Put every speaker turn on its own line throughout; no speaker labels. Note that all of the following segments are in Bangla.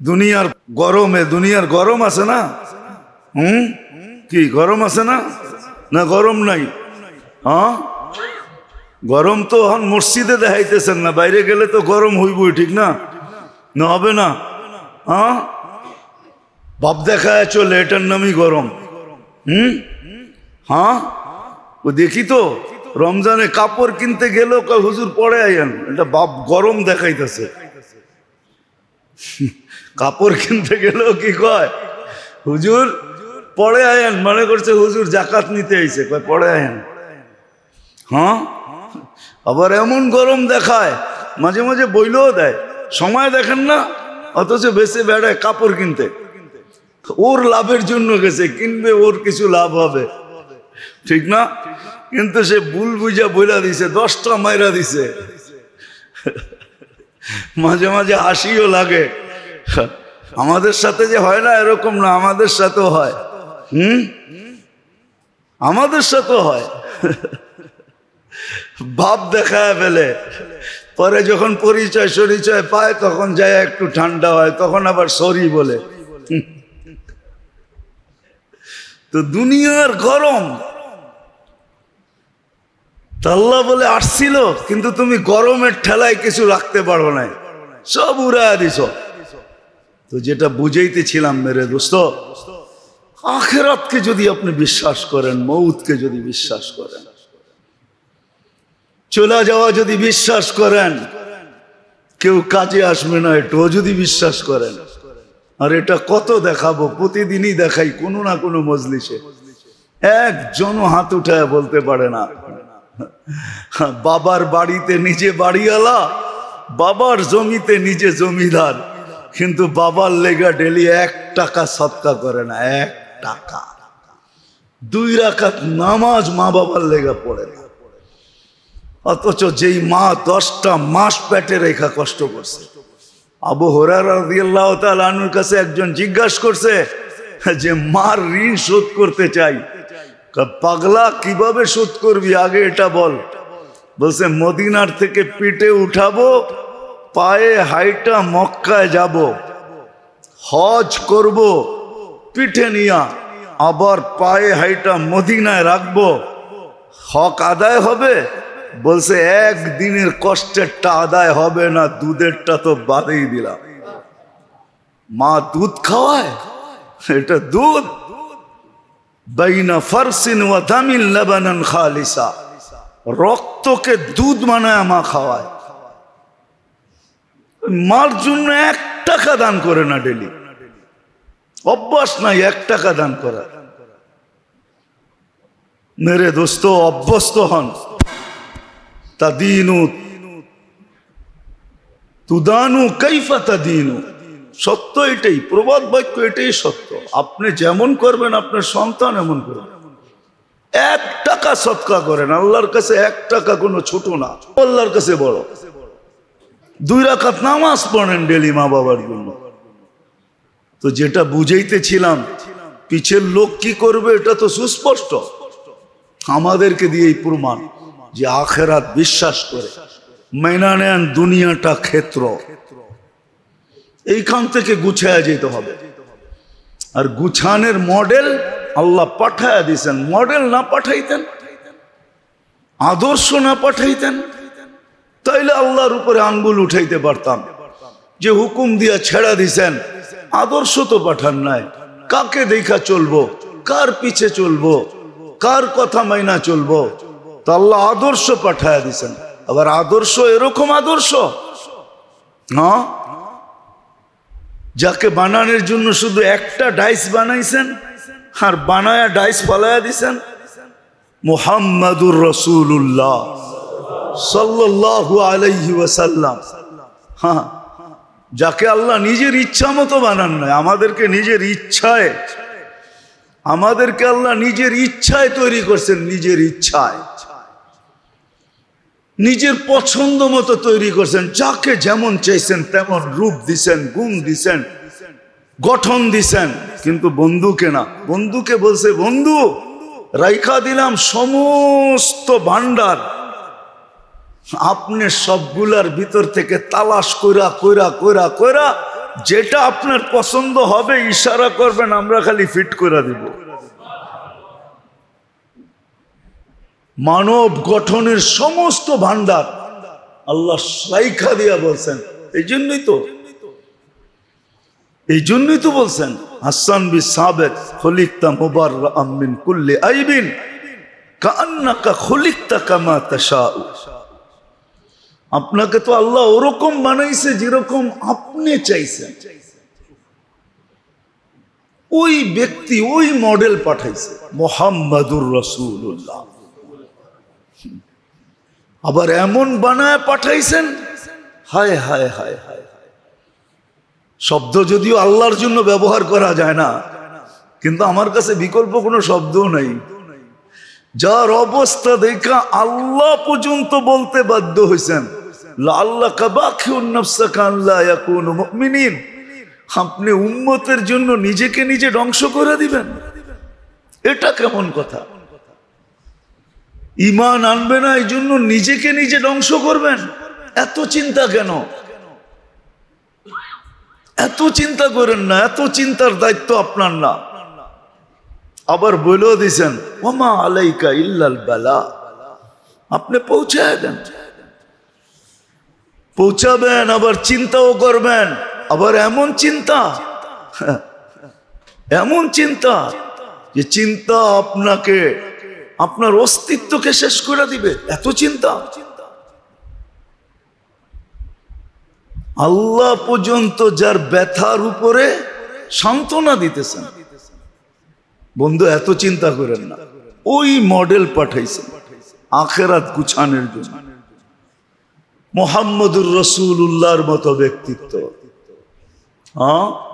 দুনিয়ার গরমে, দুনিয়ার গরম আছে না? হুম? কি, গরম আছে না? না, গরম নাই। হ্যাঁ? গরম তো এখন মসজিদে দেখাইতেছেন না, বাইরে গেলে তো গরম হইবই, ঠিক না? না, হবে না। হ্যাঁ? ভাব দেখায় চলে, এটার নামই গরম। হুম? হ্যাঁ? ও দেখি তো, রমজানে কাপড় কিনতে গেলেও হুজুর, পরে আইন এটা বাপ গরম দেখাইতেছে। কাপড় কিনতে গেলেও কি কয়? হুজুর পরে আয়েন, মনে করছে হুজুর জাকাত নিতে আইছে। কয় পরে আয়েন। হ্যাঁ? আবার এমন গরম দেখায়, মাঝে মাঝে বইলেও দেয়। সময় দেখেন না, অথচ বেশি বেড়ায় কাপড় কিনতে। ওর লাভের জন্য গেছে, কিনবে ওর কিছু লাভ হবে। ঠিক না? কিন্তু সে ভুল বুঝা বইলা দিছে, দশটা মাইরা দিছে। মাঝে মাঝে হাসিও লাগে। আমাদের সাথে যে হয় না এরকম না, আমাদের সাথেও হয়। হুম? আমাদের সাথেও হয়। ভাব দেখায় ফেলে। পরে যখন পরিচয় সরিচয় পায়, তখন যায় একটু ঠান্ডা হয়, তখন আবার সরি বলে। তো দুনিয়ার গরম। তা আল্লাহ বলে আসছিল কিন্তু তুমি গরমের ঠেলায় কিছু রাখতে পারো না সব উড়ায় দিছ। তো যেটা বুঝাইতেছিলাম মেরে দোস্ত, আখেরাতকে যদি আপনি বিশ্বাস করেন, মৌতকে যদি বিশ্বাস করেন, চলে যাওয়া যদি বিশ্বাস করেন, কেউ কাজে আসবে না, এটাও যদি বিশ্বাস করেন। আর এটা কত দেখাবো, প্রতিদিনই দেখাই কোনো না কোনো মজলিসে। একজনও হাত উঠায় বলতে পারে না। বাবার বাড়িতে নিজে বাড়িওয়ালা, বাবার জমিতে নিজে জমিদার। কিন্তু বাবার লেগা ডেলি এক টাকা সৎকা করে না, এক টাকা। দুই রাখাত নামাজ মা বাবার লেগা পড়ে না। অথচ যেই মা দশটা মাস পেটে রেখা কষ্ট করছে। আবু হরার আনুর কাছে একজন জিজ্ঞাসা করছে যে, মার ঋণ শোধ করতে চাই? পাগলা, কীভাবে শোধ করবি? আগে এটা বল। বলছে, মদিনার থেকে পিঠে উঠাবো পায়ে হাইটা মক্কায় যাব, হজ করব, পিঠে নিয়া, আবার পায়ে হাইটা মদিনায় রাখব। হক আদায় হবে? বলছে একদিনের কষ্টেরটা আদায় হবে না, দুধেরটা তো বাদেই দিলাম। মা দুধ খাওয়ায়? এটা দুধ? বাইনা ফারসিন ওয়া দামিন লাবানান খালিসা। রক্তকে দুধ বানায় মা খাওয়ায়। মার জন্য এক টাকা দান করে না ডেলি। অভ্যাস নাই এক টাকা দান করা। মেরে দোস্ত, অভ্যস্ত হন। তা দিনু, তুদানু কৈফা তা দিনু। সত্য এটাই, প্রবাদ বাক্য এটাই সত্য। আপনি যেমন করবেন, আপনার সন্তান এমন করবেন এক টাকা সৎকা করেন, আল্লাহর কাছে এক টাকা কোনো ছোট না। আল্লাহর কাছে বড়। দুই রাকাত নামাজ পড়েন ডেলি মা বাবার জন্য। তো যেটা বুঝাইতেছিলাম, পিছের লোক কি করবে এটা তো সুস্পষ্ট। আমাদেরকে দিয়েই প্রমাণ যে আখেরাত বিশ্বাস করে, মেনা নেন দুনিয়াটা ক্ষেত্র। এইখান থেকে গুছায় যেতে হবে। আর গুছানের মডেল আল্লাহ পাঠায় দিছেন মডেল না পাঠাইতেন, আদর্শ না পাঠাইতেন তাইলে আল্লাহর উপরে আঙ্গুল উঠাইতে পারতাম। যে হুকুম দিয়া ছেড়া দিছেন, আদর্শ তো পাঠান নাই। কাকে দেখা চলবো? কার পিছে চলবো? কার কথা মাইনা চলবো? তো আল্লাহ আদর্শ পাঠায়া দিছেন। আবার আদর্শ এরকম আদর্শ? যাকে বানানোর জন্য শুধু একটা ডাইস বানাইছেন, আর বানায়া ডাইস পালায়া দিছেন, মুহাম্মাদুর রসুল্লাহ সাল্লাল্লাহু আলাইহি যাকে আল্লাহ নিজের ইচ্ছা মতো বানান নয় আমাদেরকে নিজের ইচ্ছায়, আমাদেরকে আল্লাহ নিজের ইচ্ছায় তৈরি করছেন, নিজের ইচ্ছায়। নিজের পছন্দ মতো তৈরি করছেন, যাকে যেমন চাইছেন তেমন রূপ দিছেন, গুণ দিছেন, গঠন দিছেন, কিন্তু বন্ধুকে না। বন্ধুকে বলছে, বন্ধু, রাইখা দিলাম সমস্ত ভান্ডার আপনি সবগুলার ভিতর থেকে তালাশ কইরা কইরা কইরা কইরা যেটা আপনার পছন্দ হবে ইশারা করবেন, আমরা খালি ফিট করে দিব। মানব গঠনের সমস্ত ভান্ডার আল্লাহ সাইখা দিয়া বলছেন। এই জন্যই তো। এই জন্যই তো বলছেন, হাসান বি সাবেদ খলিকতা মোবার আমিন কুল্লি আইবিন কান্নাকা খলিকতা কামা তাশাউ। আপনাকে তো আল্লাহ ওরকম বানাইছে যেরকম আপনি চাইছেন। ওই ব্যক্তি ওই মডেল পাঠাইছে, মোহাম্মদুর রসুল্লাহ আবার এমন বানায় পাঠাইছেন হায় হায় হায় হায়। শব্দ যদিও আল্লাহর জন্য ব্যবহার করা যায় না, কিন্তু আমার কাছে বিকল্প কোনো শব্দও নাই। যার অবস্থা দেখা আল্লাহ পর্যন্ত বলতে বাধ্য হয়েছেন আল্লাহ আপনি উম্মতের জন্য নিজেকে নিজে ধ্বংস করে দিবেন। এটা কেমন কথা? ইমান আনবে না এই জন্য নিজেকে নিজে ধ্বংস করবেন। এত চিন্তা কেন? এত চিন্তা করেন না, এত চিন্তার দায়িত্ব আপনার না। আবার বলেও দিছেন ওমা আলাইকা ইল্লাল বেলা। আপনি পৌঁছায় দেন। পৌঁছাবেন, আবার চিন্তাও করবেন। আবার এমন চিন্তা এমন চিন্তা যে চিন্তা আপনাকে, আপনার অস্তিত্বকে শেষ করে দিবে। এত চিন্তা। আল্লাহ পর্যন্ত যার ব্যথার উপরে সান্ত্বনা দিতেছেন। বন্ধু, এত চিন্তা করেন না। ওই মডেল পাঠাইছে আখেরাত গুছানের জন্য। মোহাম্মদুর রসুল উল্লাহর মতো ব্যক্তিত্ব। হ্যাঁ?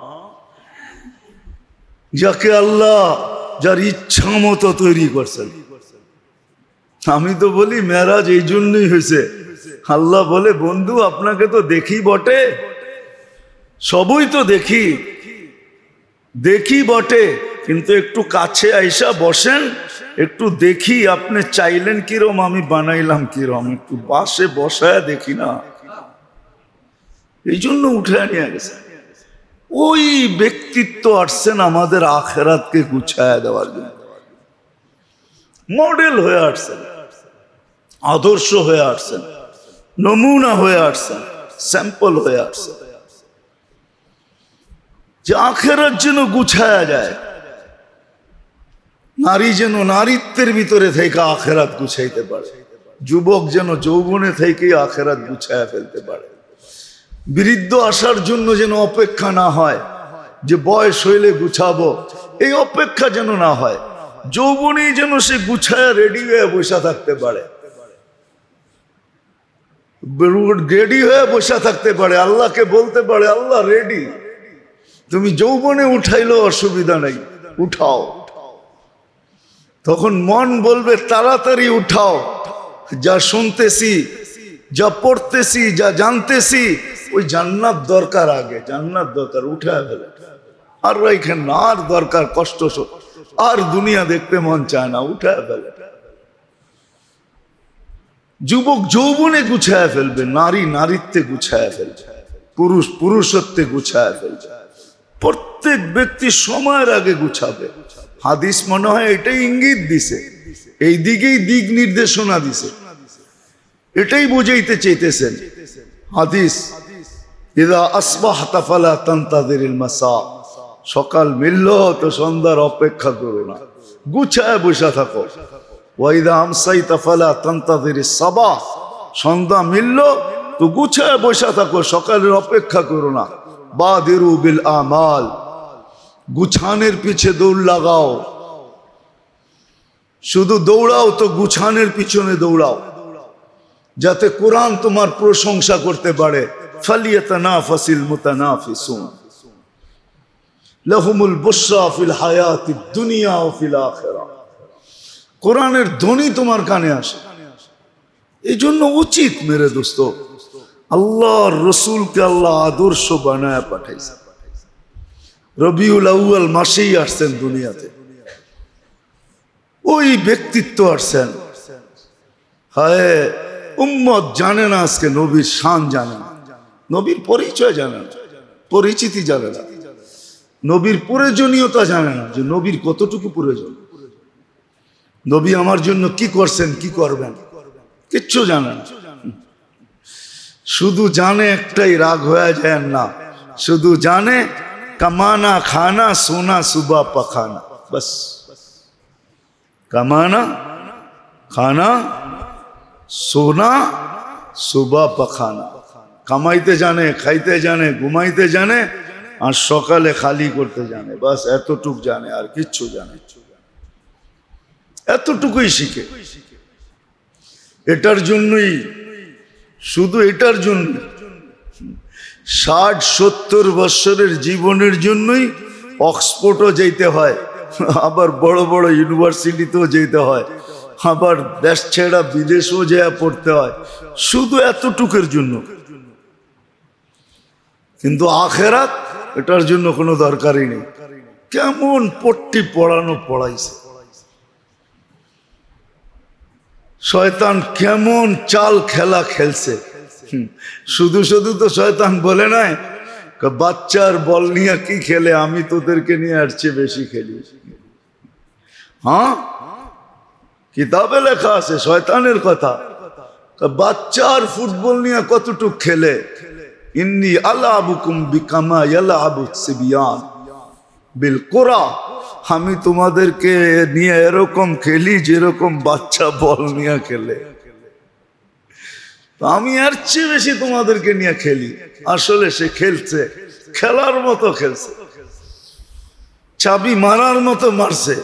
যাকে আল্লাহ যার ইচ্ছা মতো তৈরি করছেন। আমি তো বলি, মেরাজ এই জন্যই হয়েছে। আল্লাহ বলে, বন্ধু, আপনাকে তো দেখি বটে। সবই তো দেখি। দেখি বটে। কিন্তু একটু কাছে আইসা বসেন, একটু দেখি আপনি চাইলেন কিরম, আমি বানাইলাম কিরম, একটু বাসে বসায় দেখি না। এই জন্য উঠে নিয়ে গেছে। ওই ব্যক্তিত্ব আসছেন আমাদের আখেরাতকে গুছায় দেওয়ার জন্য। মডেল হয়ে আসছেন, আদর্শ হয়ে আসছেন, নমুনা হয়ে আসছেন, স্যাম্পল হয়ে আসছেন। যে আখেরার যেন গুছায়া যায় নারী যেন নারীত্বের ভিতরে থেকে আখেরাত গুছাইতে পারে। যুবক যেন যৌবনে থেকে আখেরাত গুছায়া ফেলতে পারে। বৃদ্ধ আসার জন্য যেন অপেক্ষা না হয়, যে বয়স হইলে গুছাবো, এই অপেক্ষা যেন না হয়। যৌবনেই যেন সে গুছায়া রেডি হয়ে বসে থাকতে পারে। রেডি হয়ে বসে থাকতে পারে, আল্লাহকে বলতে পারে, আল্লাহ রেডি তুমি যৌবনে উঠাইলেও অসুবিধা নেই, উঠাও। তখন মন বলবে, তাড়াতাড়ি উঠাও। যা শুনতেছি, যা পড়তেছি, যা জানতেছি, ওই জান্নাত দরকার আগে, জান্নাত দরকার, উঠে ফেলে আর এখানে আর দরকার, কষ্ট আর দুনিয়া দেখতে মন চায় না, উঠে ফেলে যুবক যৌবনে গুছায় ফেলবে, নারী নারীত্বে গুছায় ফেলবে, পুরুষ পুরুষত্বে গুছায় ফেলবে। প্রত্যেক ব্যক্তি সময়ের আগে গুছাবে। হাদিস মনে হয় এটাই ইঙ্গিত দিছে। এই দিকেই দিক নির্দেশনা দিছে। এটাই বুঝাইতে চাইতেছেন। হাদিস, ইদা আসবাহ তাফালা তান্তাদের মাসা সকাল মিলল তো সন্ধ্যার অপেক্ষা করো না। গুছায় বসে থাকো। ওয়াইদা আমসাই তাফালা তান্তাদের সাবা সন্ধ্যা মিলল তো গুছায় বসে থাকো, সকালের অপেক্ষা করো না। বাদিরু বিল আমাল গুছানের পিছে দৌড় লাগাও। শুধু দৌড়াও তো গুছানের পিছনে দৌড়াও। যাতে কোরআন তোমার প্রশংসা করতে পারে। কোরআনের ধ্বনি তোমার কানে আসে। এই জন্য উচিত, মেরে দোস্ত। আল্লাহ রসুলকে আল্লাহ আদর্শ বানায় পাঠাইছে। রবিউল আউয়াল মাসেই আসছেন দুনিয়াতে। ওই ব্যক্তিত্ব আসছেন। হায়, উম্মত জানে না আজকে নবীর শান জানে না। নবীর পরিচয় জানে না, পরিচিতি জানে না। নবীর প্রয়োজনীয়তা জানে না যে নবীর কতটুকু প্রয়োজন। নবী আমার জন্য কি করছেন, কি করবেন? কিচ্ছু জানে না। শুধু জানে একটাই রাগ হয়ে যায় না। শুধু জানে কামানা খানা সোনা সুবা পাখানা বস কামানা খানা সোনা সুবা পাখানা কামাইতে জানে খাইতে জানে ঘুমাইতে জানে আর সকালে খালি করতে জানে বাস এতটুক জানে আর কিচ্ছু জানে এতটুকুই শিখে এটার জন্যই শুধু এটার জন্য ষাট, সত্তর বৎসরের জীবনের জন্যই অক্সফোর্ডও যেতে হয়, আবার বড় বড় ইউনিভার্সিটিতেও যেতে হয়, আবার দেশ ছেড়া বিদেশেও যেয়া পড়তে হয়, শুধু এতটুকের জন্য। কিন্তু আখেরাত এটার জন্য কোনো দরকারই নেই। কেমন পট্টি পড়ানো পড়াইছে। শয়তান কেমন চাল খেলা খেলছে। শুধু শুধু তো শয়তান বলে নাই বাচ্চার বল নিয়ে কি খেলে? আমি তোদেরকে নিয়ে চেয়ে বেশি খেলি। হ্যাঁ? কিতাবে লেখা আছে, শয়তানের কথা। বাচ্চার ফুটবল নিয়ে কতটুক খেলে? ইন্নি আল্লাহ আবুকুম বিকামা ইয়ালা আবু সিবিয়ান। বিল কোরা, আমি তোমাদেরকে নিয়ে এরকম খেলি যেরকম বাচ্চা বল নিয়ে খেলে। আমি আর চেয়ে বেশি তোমাদেরকে নিয়ে খেলি। আসলে সে খেলছে, খেলার মতো খেলছে। চাবি মারার মতো মারছে।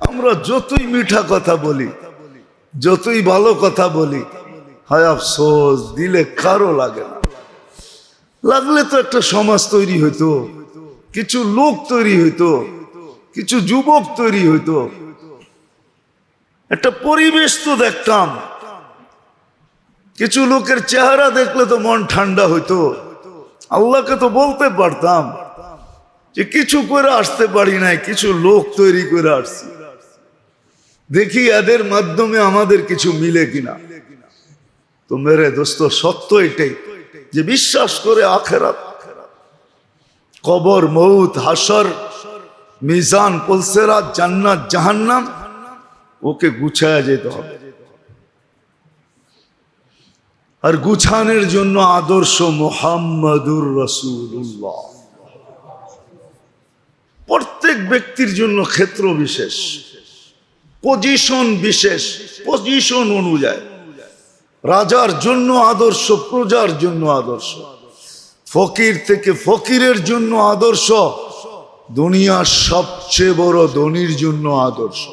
আমরা যতই মিঠা কথা বলি, যতই ভালো কথা বলি, হয় আফসোস, দিলে কারও লাগে না। লাগলে তো একটা সমাজ তৈরি হইতো, কিছু লোক তৈরি হইতো, কিছু যুবক তৈরি হইতো। একটা পরিবেশ তো দেখতাম। কিছু লোকের চেহারা দেখলে তো মন ঠান্ডা হইতো। আল্লাহকে তো বলতে পারতাম যে কিছু করে আসতে পারি নাই, কিছু লোক তৈরি করে আসছি। দেখি এদের মাধ্যমে আমাদের কিছু মিলে কিনা। তো মেরে দোস্ত, সত্য এটাই যে বিশ্বাস করে আখেরাত। কবর মৌত হাসর মিজান পলসেরাত জান্নাত, জাহান্নাম, ওকে গুছায়া যেতে হবে। আর গুছানের জন্য আদর্শ মোহাম্মদুর রসুল্লাহ প্রত্যেক ব্যক্তির জন্য ক্ষেত্র বিশেষ পজিশন বিশেষ পজিশন অনুযায়ী। রাজার জন্য আদর্শ, প্রজার জন্য আদর্শ। ফকির থেকে ফকিরের জন্য আদর্শ। দুনিয়ার সবচেয়ে বড় ধনির জন্য আদর্শ।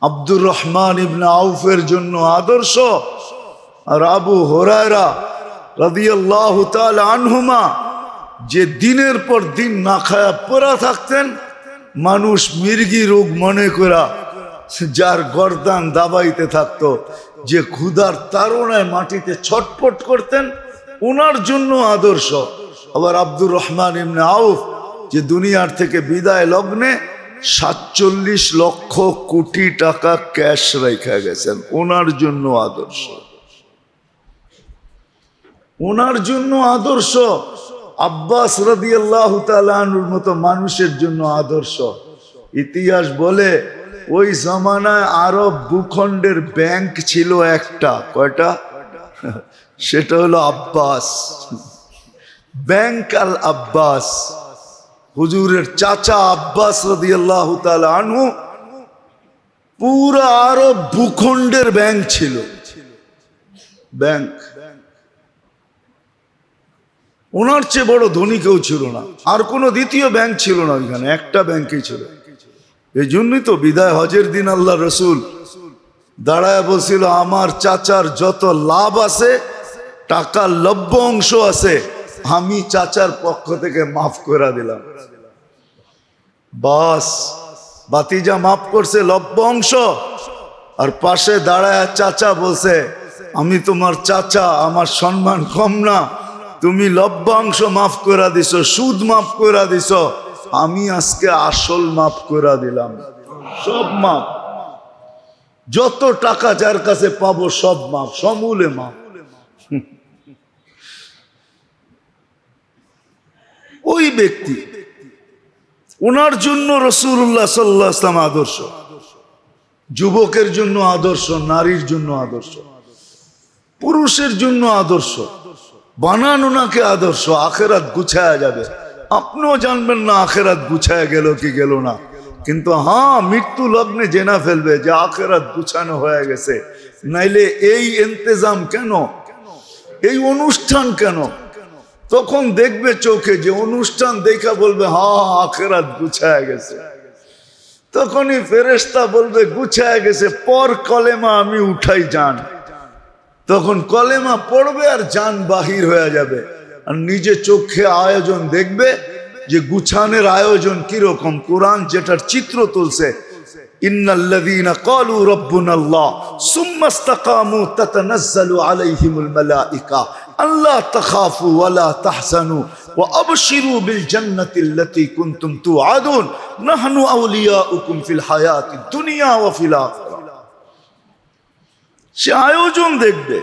আব্দুর রহমান ইবনে আউফের জন্য আদর্শ। আর আবু হোরায়রা রাদিয়াল্লাহু তাআলা আনহুমা যে দিনের পর দিন না খায়া পড়া থাকতেন, মানুষ মির্গি রোগ মনে করা যার গরদান দাবাইতে থাকত, যে ক্ষুধার তাড়নায় মাটিতে ছটপট করতেন ওনার জন্য আদর্শ। আবার আব্দুর রহমান ইমনে আউফ যে দুনিয়ার থেকে বিদায় লগ্নে সাতচল্লিশ লক্ষ কোটি টাকা ক্যাশ রেখে গেছেন ওনার জন্য আদর্শ। ওনার জন্য আদর্শ। আব্বাস রদি আল্লাহ তালুর মতো মানুষের জন্য আদর্শ। ইতিহাস বলে, ওই জমানায় আরব ভূখণ্ডের ব্যাংক ছিল একটা। কয়টা? সেটা হলো আব্বাস। ব্যাংক আল আব্বাস। হুজুরের চাচা আব্বাস রদি আল্লাহ আনহু পুরা আরব ভূখণ্ডের ব্যাংক ছিল। ব্যাংক। ওনার চেয়ে বড় ধনী কেউ ছিল না। আর কোনো দ্বিতীয় ব্যাংক ছিল না ওইখানে, একটা ব্যাংকই ছিল। এই জন্যই তো বিদায় হজের দিন আল্লাহ রসুল দাঁড়ায় বলছিল, আমার চাচার যত লাভ আছে, টাকার লভ্য অংশ আছে, আমি চাচার পক্ষ থেকে মাফ করে দিলাম। বাস, বাতিজা মাফ করছে লভ্য অংশ, আর পাশে দাঁড়ায় চাচা বলছে, আমি তোমার চাচা, আমার সম্মান কম না। তুমি লভ্যাংশ মাফ করে দিছ, সুদ মাফ করে দিছ, আমি আজকে আসল মাফ করে দিলাম। সব মাপ যত টাকা যার কাছে পাবো সব মাপ সমূলে মাপ ওই ব্যক্তি, ওনার জন্য রসুল্লাহ সাল্লাহ ইসলাম আদর্শ। যুবকের জন্য আদর্শ, নারীর জন্য আদর্শ। পুরুষের জন্য আদর্শ। বানান ওনাকে আদর্শ, আখেরাত গুছায়া যাবে। আপনিও জানবেন না আখেরাত গুছায়া গেল কি গেল না। কিন্তু হ্যাঁ মৃত্যু লগ্নে জেনা ফেলবে যে আখেরাত গুছানো হয়ে গেছে। নাইলে এই ইন্তজাম কেন? এই অনুষ্ঠান কেন? তখন দেখবে চোখে যে অনুষ্ঠান দেখা বলবে হ্যাঁ আখেরাত গুছায়া গেছে। তখনই ফেরেস্তা বলবে, গুছায়া গেছে, পর কলেমা আমি উঠাই যান। তখন কলেমা পড়বে আর যান বাহির হয়ে যাবে। আর নিজে চোখে আয়োজন দেখবে যে গুছানের আয়োজন কীরকম। কোরআন যেটার চিত্র তুলছে দুনিয়া সে আয়োজন দেখবে।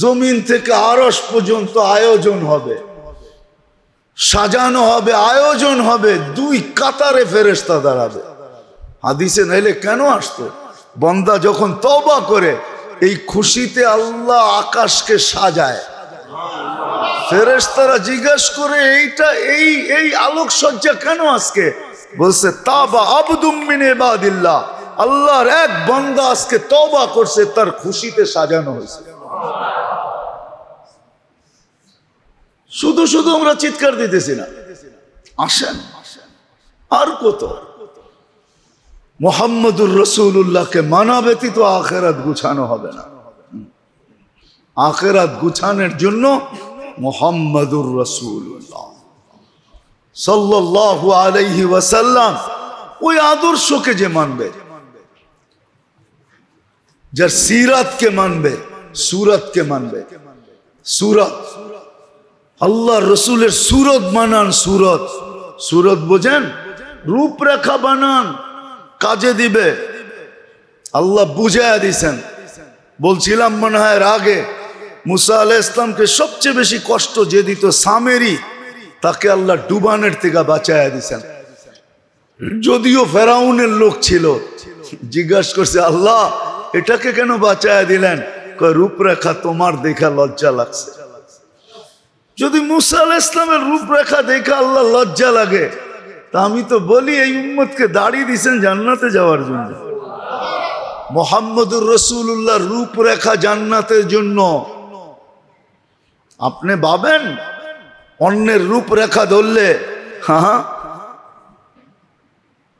জমিন থেকে আরস পর্যন্ত আয়োজন হবে। সাজানো হবে, আয়োজন হবে, দুই কাতারে ফেরেস্তা দাঁড়াবে। হাদিসে নাইলে কেন আসতো? বন্দা যখন তবা করে, এই খুশিতে আল্লাহ আকাশকে সাজায়। ফেরেস্তারা জিজ্ঞেস করে, এইটা, এই এই আলোকসজ্জা কেন আজকে? বলছে, তাবা আবদুম মিন ইবাদিল্লাহ। আল্লাহর এক বন্দা আজকে তবা করছে, তার খুশিতে সাজানো হয়েছে। শুধু শুধু আমরা চিৎকার দিতেছি না। আসেন, আর কত? মোহাম্মদুর রসুল্লাহকে মানা ব্যতীত আখেরাত গুছানো হবে না। আখেরাত গুছানোর জন্য মোহাম্মদুর রসুল্লাহ সাল্লাল্লাহু আলাইহি ওয়াসাল্লাম ওই আদর্শকে যে মানবে যার সিরাতকে মানবে সুরতকে মানবে। সুরত। আল্লাহ রসুলের সুরত বানান সুরত। সুরত বোঝেন? রূপরেখা বানান, কাজে দিবে। আল্লাহ বুঝাইয়া দিছেন। বলছিলাম মনে হয় এর আগে মুসা আলাহ ইসলামকে সবচেয়ে বেশি কষ্ট যে দিত সামেরি, তাকে আল্লাহ ডুবানের থেকে বাঁচাইয়া দিছেন। যদিও ফেরাউনের লোক ছিল, জিজ্ঞাসা করছে, আল্লাহ এটাকে কেন বাঁচাইয়া দিলেন? রূপরেখা তোমার দেখা লজ্জা লাগছে। যদি মুসা আলাহ ইসলামের রূপরেখা দেখে আল্লাহ লজ্জা লাগে, তা আমি তো বলি এই উম্মতকে দাঁড়িয়ে দিছেন জান্নাতে যাওয়ার জন্য। মোহাম্মদুর রসুল্লাহ রূপরেখা জান্নাতের জন্য। আপনি ভাবেন, অন্যের রূপরেখা ধরলে হ্যাঁ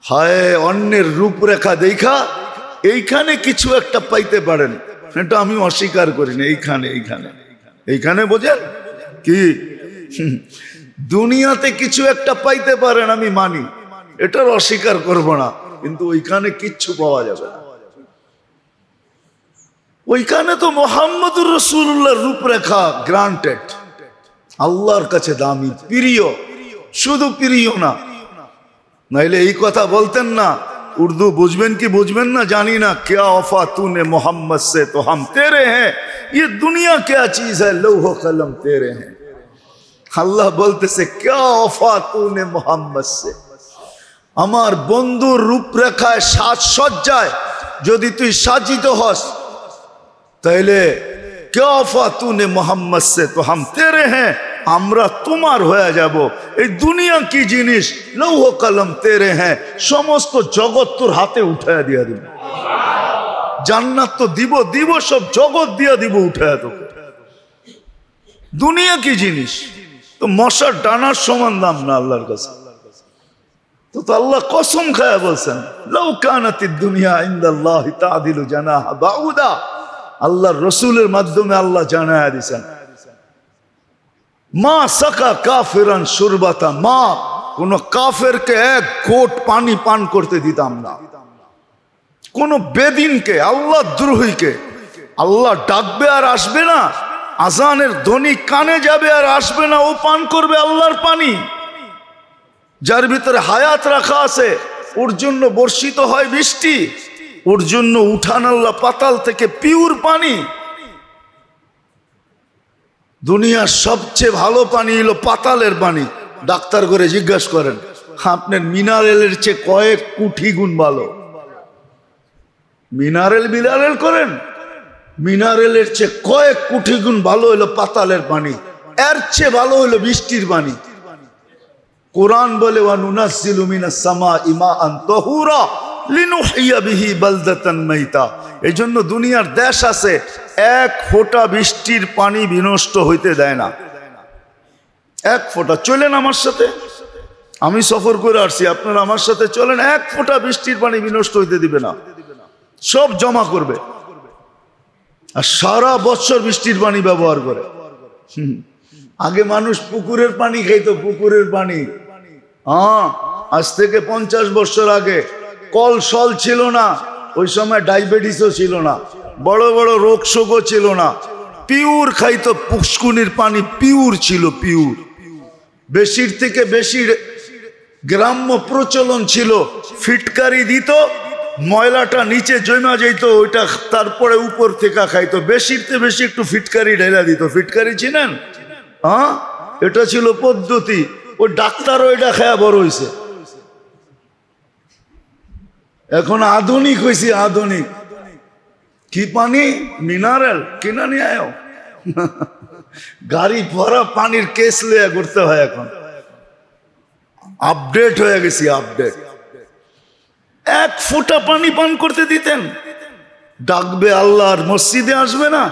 হায়, অন্যের রূপরেখা দেখা এইখানে কিছু একটা পাইতে পারেন। এটা আমি অস্বীকার করি না, এইখানে এইখানে। এইখানে বোঝেন? কি? দুনিয়াতে কিছু একটা পাইতে পারেন, আমি মানি। এটার অস্বীকার করব না, কিন্তু ওইখানে কিচ্ছু পাওয়া যাবে না। ওইখানে তো মোহাম্মদুর রসুল্লাহ রূপরেখা গ্রান্টেড আল্লাহর কাছে দামি, প্রিয়। শুধু প্রিয় না। নাইলে এই কথা বলতেন না উর্দু বুঝবেন কি বুঝবেন না জানি না क्या वफा तूने मोहम्मद से तो हम तेरे हैं ये दुनिया क्या चीज है लौह कलम तेरे हैं আল্লাহ বলতেছে क्या वफा तूने मोहम्मद से আমার বন্ধুর রূপরেখায় সাজসজ্জায় যদি তুই সাজিত হস তাইলে क्या वफा तूने मोहम्मद से तो हम तेरे हैं আমরা তোমার হয়ে যাব। এই দুনিয়া কি জিনিস? লৌহ কলম তেরে হ্যাঁ সমস্ত জগৎ তোর হাতে উঠায় দিয়া দিব। জান্নাত তো দিব দিব সব জগৎ দিয়া দিব উঠায় তো দুনিয়া কি জিনিস? তো মশার ডানার সমান দাম না আল্লাহর কাছে। তো তো আল্লাহ কসম খায়া বলছেন লৌ কানাতি দুনিয়া ইন্দাল্লাহ তাদিলু জানা বাউদা। আল্লাহর রসুলের মাধ্যমে আল্লাহ জানায়া দিছেন। মা সাকা কাফেরান সুরবাতা। মা, কোন কাফেরকে এক কোট পানি পান করতে দিতাম না। কোন বেদিনকে, আল্লাহ দ্রোহীকে, আল্লাহ ডাকবে আর আসবে না, আজানের ধ্বনি কানে যাবে আর আসবে না, ও পান করবে আল্লাহর পানি। যার ভিতরে হায়াত রাখা আছে, ওর জন্য বর্ষিত হয় বৃষ্টি, ওর জন্য উঠান আল্লাহ পাতাল থেকে পিউর পানি। দুনিয়ার সবচেয়ে ভালো পানি হলো পাতালের পানি। ডাক্তার করে জিজ্ঞাসা করেন, আপনার মিনারেলের চেয়ে কয়েক কুঠি গুণ ভালো। মিনারেল মিনারেল করেন, মিনারেলের চেয়ে কয়েক কুঠি গুণ ভালো হলো পাতালের পানি। এর চেয়ে ভালো হলো বৃষ্টির পানি। কোরআন বলে ওয়ানুনাজ্জিলু মিনাস সামা ইমাআন তাহুরা। লিনুহইয়া বিহি বালদাতান মাইতা। এই জন্য দুনিয়ার দেশ আছে, এক ফোঁটা বৃষ্টির পানি বিনষ্ট হইতে দেয় না। এক ফোঁটা। চলেন আমার সাথে। আমি সফর করে আসছি, আপনারা আমার সাথে চলেন, এক ফোঁটা বৃষ্টির পানি বিনষ্ট হইতে দিবে না। সব জমা করবে। আর সারা বছর বৃষ্টির পানি ব্যবহার করে। আগে মানুষ পুকুরের পানি খাইতো, পুকুরের পানি। হ্যাঁ আজ থেকে পঞ্চাশ বছর আগে কল সল ছিল না, ওই সময় ডায়াবেটিসও ছিল না, বড় বড় রোগ শোকও ছিল না। পিউর খাইতো পুষ্কুনির পানি, পিউর ছিল, পিউর। বেশির থেকে বেশির গ্রাম্য প্রচলন ছিল, ফিটকারি দিত, ময়লাটা নিচে জমা যেত, ওইটা তারপরে উপর থেকে খাইতো। বেশির বেশিরতে বেশি একটু ফিটকারি ঢেলা দিত। ফিটকারি চিনেন? হ্যাঁ? এটা ছিল পদ্ধতি। ও ডাক্তারও এটা খায়া বড় হয়েছে এখন আধুনিক হয়েছি আধুনিক। কি পানি? মিনারেল। কিনা নিয়ে আয়। গাড়ি ভরা পানির কেস লইয়া করতে হয় এখন। আপডেট হয়ে গেছি, আপডেট। এক ফোঁটা পানি পান করতে দিতেন। ডাকবে আল্লাহর মসজিদে আসবে না।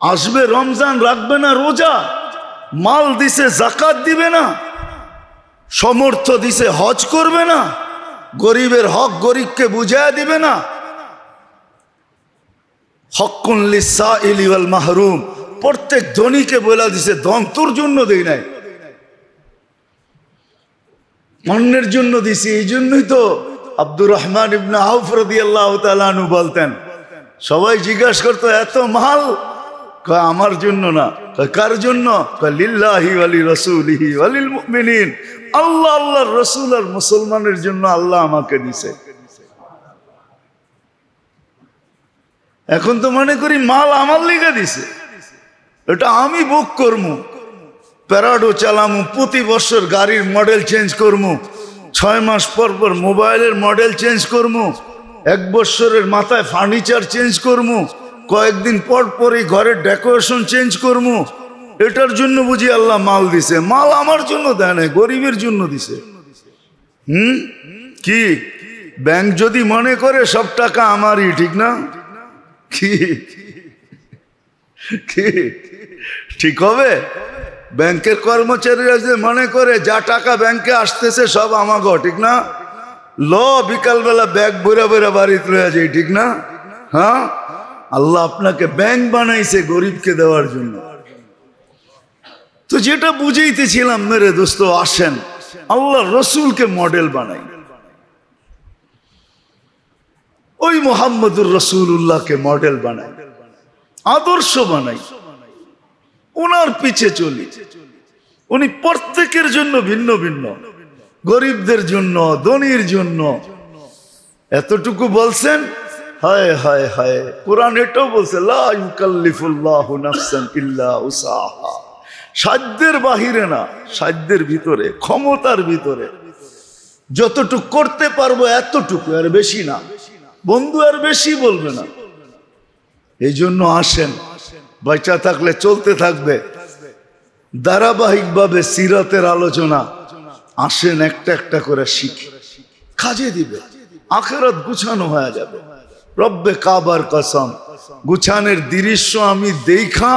আসবে রমজান, রাখবে না রোজা। মাল দিছে, জাকাত দিবে না। সমর্থ দিছে, হজ করবে না। গরিবের হক গরিবকে বুঝায় দিবে না। হকুন লিসা ইলিওয়াল মাহরুম। প্রত্যেক ধনীকে বলে দিছে, ধন জন্য দেই নাই। অন্যের জন্য দিছি, এই জন্যই তো আব্দুর রহমান ইবনা আউফ রাদিয়াল্লাহু তাআলা আনহু বলতেন। সবাই জিজ্ঞাসা করতো, এত মাল আমার জন্য না। কার জন্য? আল্লাহ আল্লাহর রাসূল আর মুসলমানের জন্য আল্লাহ আমাকে দিছে। এখন তো মনে করি মাল আমার লিগে দিছে। এটা আমি বুক করব প্যারাডো চালামু, প্রতি বছর গাড়ির মডেল চেঞ্জ করব ছয় মাস পর পর মোবাইলের মডেল চেঞ্জ করব এক বছরের মাথায় ফার্নিচার চেঞ্জ করব কয়েকদিন পর পরই ঘরের ডেকোরেশন চেঞ্জ করব এটার জন্য বুঝি আল্লাহ মাল দিছে। মাল আমার জন্য দেয় না গরিবের জন্য দিছে। হুম? কি? ব্যাংক যদি মনে করে সব টাকা আমারই, ঠিক না? কি? কি? ঠিক হবে? ব্যাংকের কর্মচারীরা যদি মনে করে যা টাকা ব্যাংকে আসতেছে সব আমাগো, ঠিক না? ল, বিকালবেলা ব্যাগ বইরা বইরা বাড়িতে রয়ে যায় ঠিক না? হ্যাঁ? আল্লাহ আপনাকে ব্যাংক বানাইছে গরিবকে দেওয়ার জন্য। তো যেটা বুঝাইতেছিলাম, মেরে দোস্ত, আসেন। আল্লাহ রসুলকে মডেল বানাই। ওই মোহাম্মদুর রসুল রসুল্লাহকে মডেল বানাই। আদর্শ বানাই। ওনার পিছে চলি। উনি প্রত্যেকের জন্য ভিন্ন ভিন্ন। গরিবদের জন্য, ধনির জন্য। এতটুকু বলছেন হায় হায় হায়। কোরআন এটাও বলছে, লা ইউকাল্লিফুল্লাহু নাফসান ইল্লা উসাহা সাধ্যের বাহিরে না, সাধ্যের ভিতরে, ক্ষমতার ভিতরে। যতটুকু করতে পারব এতটুকু আর বেশি না। বন্ধু আর বেশি বলবে না। এই জন্য আসেন বাচ্চা থাকলে চলতে থাকবে। ধারাবাহিকভাবে সিরাতের আলোচনা, আসেন একটা একটা করে শিখে। কাজে দিবে। আখেরাত গুছানো হয়ে যাবে। রব্বে কাবার কসম, গুছানের দৃশ্য আমি দেখা,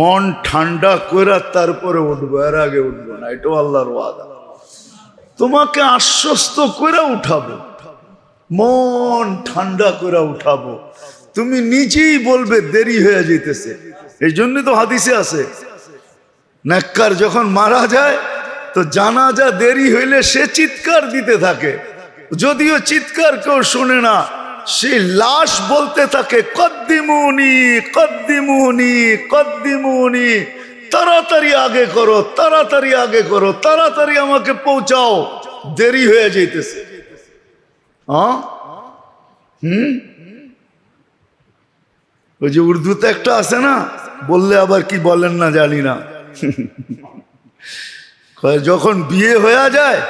মন ঠান্ডা করে তারপরে উঠবো, এর আগে উঠবো না, এটাও আল্লাহর ওয়াদা। তোমাকে আশ্বস্ত করে উঠাবো, মন ঠান্ডা করে উঠাবো। তুমি নিজেই বলবে, দেরি হয়ে যেতেছে এই জন্য তো হাদিসে আছে, নেককার যখন মারা যায়, তো জানাজা দেরি হইলে সে চিৎকার দিতে থাকে। যদিও চিৎকার কেউ শুনে না সে লাশ বলতে থাকে, কদ্দিমুনি কদ্দিমুনি কদ্দিমুনি, তাড়াতাড়ি আগে করো, তাড়াতাড়ি আগে করো, তাড়াতাড়ি আমাকে পৌঁছাও। দেরি হয়ে যাইতেছে। হ্যাঁ হুম? ওই যে উর্দুতে একটা আছে না, বললে আবার কি বলেন না জানি না। যখন বিয়ে হয়ে যায়,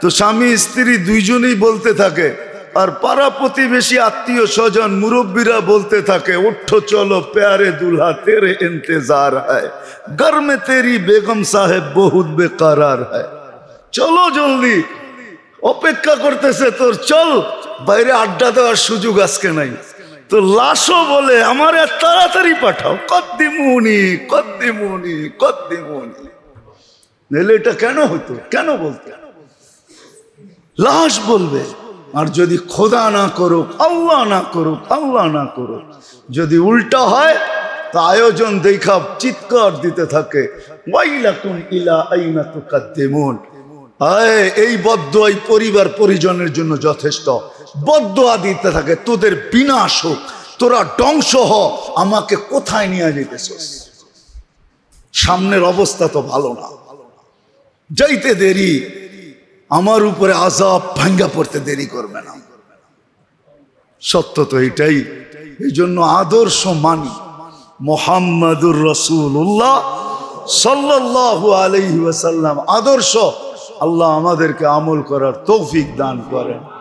তো স্বামী, স্ত্রী দুইজনেই বলতে থাকে আর পাড়া প্রতিবেশী আত্মীয় স্বজন মুরব্বীরা বলতে থাকে, উঠো চলো প্যারে দুলহা, তেরে ইন্তজার হয়। ঘর মে তেরি বেগম সাহেব বহুত বেকারার হয়। চলো জলদি, অপেক্ষা করতেছে তোর, চল। বাইরে আড্ডা দেওয়ার সুযোগ আজকে নাই। তো লাশও বলে, আমার তাড়াতাড়ি পাঠাও। কদ্দিমুনি কদ্দিমুনি কদ্দিমুনি। নাহলে এটা কেন হতো কেন বলতো? লাশ বলবে। আর যদি খোদা না করুক, আল্লাহ না করুক, আল্লাহ না করুক। যদি উল্টা হয়, তা আয়োজন দেখা চিৎকার দিতে থাকে। এই এই পরিবার পরিজনের জন্য যথেষ্ট। বদোয়া দিতে থাকে, তোদের বিনাশ হোক, তোরা ডংস হ, আমাকে কোথায় নিয়ে যেতেছিস? সামনের অবস্থা তো ভালো না। যাইতে দেরি আমার উপরে আজাব ভাঙ্গা পড়তে দেরি করবে না। সত্য তো এটাই। এই জন্য আদর্শ মানি মোহাম্মদুর রসুল্লাহ সাল্লাহ ওয়াসাল্লাম। আদর্শ, আল্লাহ আমাদেরকে আমল করার তৌফিক দান করেন।